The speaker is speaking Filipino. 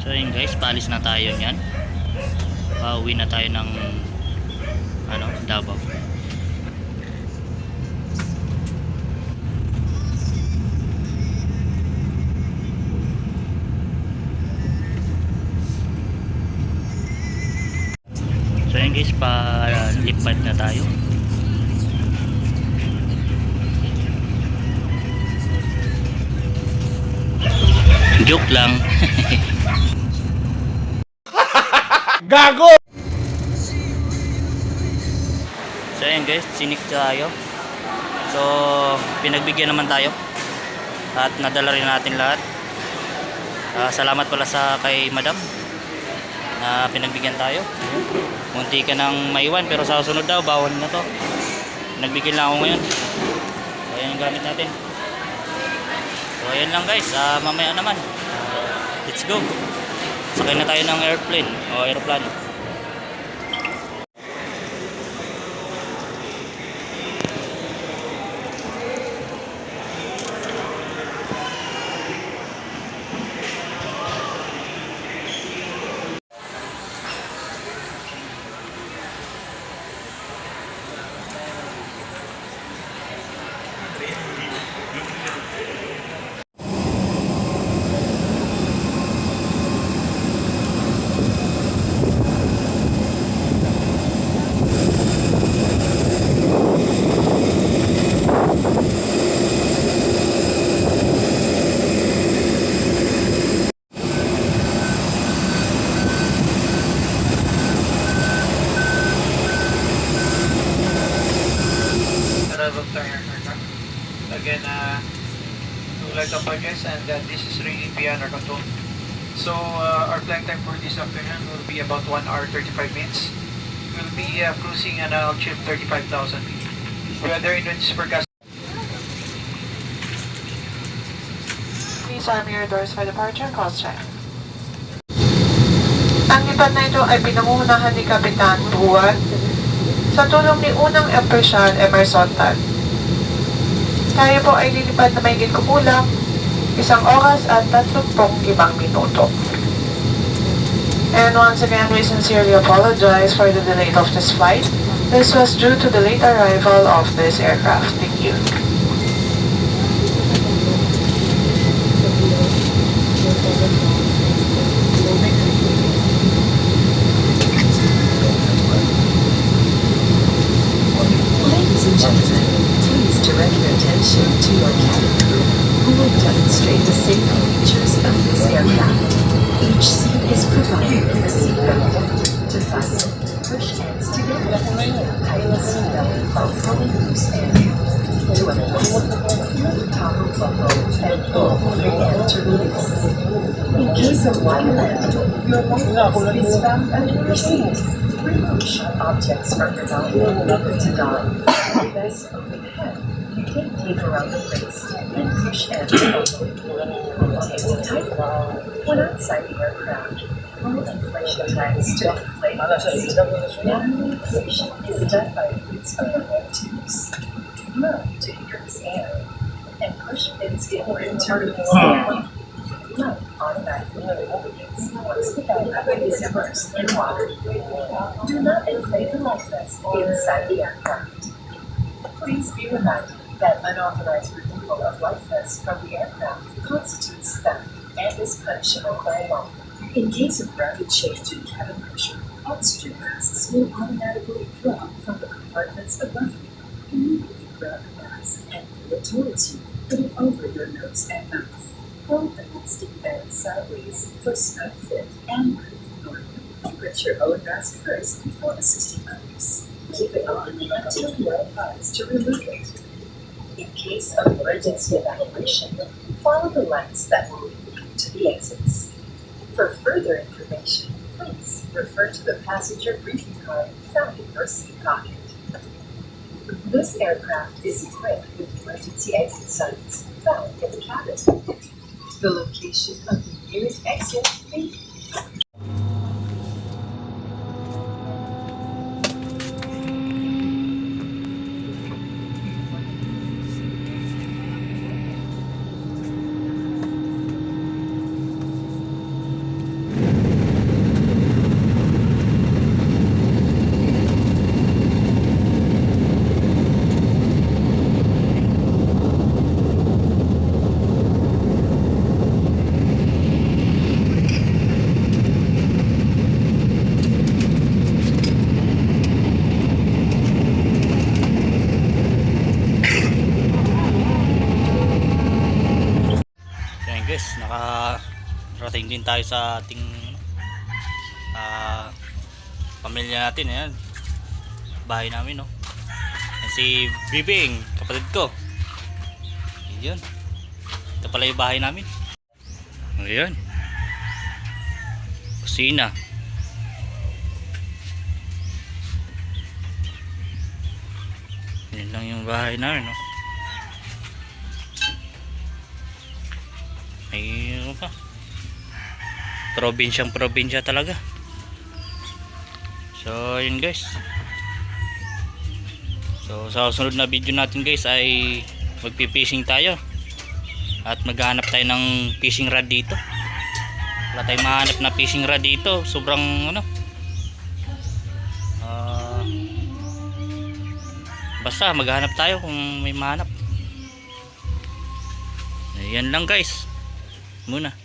So yun guys, paalis na tayo niyan. Pauwi na tayo ng ano, Davao. So yun guys, pa lip pipe na tayo. Joke lang. Gago! So ayan guys, sinik tayo. So, pinagbigyan naman tayo. At nadala rin natin lahat. Ah, salamat pala sa kay madam na pinagbigyan tayo. Munti ka nang maiwan pero sa susunod daw, bawal na to. Nagbigyan lang ako ngayon. So ayan gamit natin. So ayan lang guys, Ah, mamaya naman. Let's go. Sakay na tayo ng airplane o aeroplano. Apologize and uh, this is really beyond our control. So uh, our flight time for this afternoon will be about 1 hour 35 minutes. We'll be uh, cruising an altitude 35,000 feet. Weather its forecast. Please arm your doors for departure cross check. Ang lipad na ito ay pinangunahan ni Kapitan Buwan sa tulong ni unang Empresyon Emerson Tan. Tayo po ay lilipad na may kumulang isang oras at 35 minuto. And once again, we sincerely apologize for the delay of this flight. This was due to the late arrival of this aircraft. Thank you. Ladies and gentlemen, please direct your attention to your cabin crew, who will demonstrate the safety features of this aircraft. Each seat is provided with a seatbelt. To fasten, push hands together. Tighten the seatbelt while pulling loose air. To unlock, toggle buckle and pull the air to release. In case of wire landing, your life is found under your seat. Remove sharp objects from your body to. With this open hand, you can tape around the waist and push pull. Maintain tight when outside the aircraft. Full inflation tanks to inflate the Manual inflation is done by of the red tubes. Blow to increase air and push fins inward to release air. Blow automatically opens once the bag is immersed in water. Do not inflate the life inside the aircraft. Please be reminded that unauthorized removal of life vests from the aircraft constitutes theft and is punishable by law. In case of rapid change in cabin pressure, oxygen masks will automatically drop from the compartments above you. Immediately grab the mask and pull it towards you. Put it over your nose and mouth. Hold the plastic band sideways for snug fit and breathe. Put your own mask first before assisting others. Keep it on until you are advised to remove it. In case of emergency evacuation, follow the lights that will lead you to the exits. For further information, please refer to the passenger briefing card found in your seat pocket. This aircraft is equipped with emergency exit signs found in the cabin. The location of the nearest exit may nakarating din tayo sa ating ah, pamilya natin ayan. Bahay namin no? Yan si Bibing kapatid ko. Yun ito pala yung bahay namin. Ayan. Kusina. Yun lang yung bahay namin no? May ano pa probinsyang probinsya talaga. So yun guys. So sa susunod na video natin guys ay magpipishing tayo. At maghahanap tayo ng fishing rod dito. Wala tayong mahanap na fishing rod dito. Sobrang ano ah, basta maghahanap tayo kung may mahanap. Ayan lang guys. Muna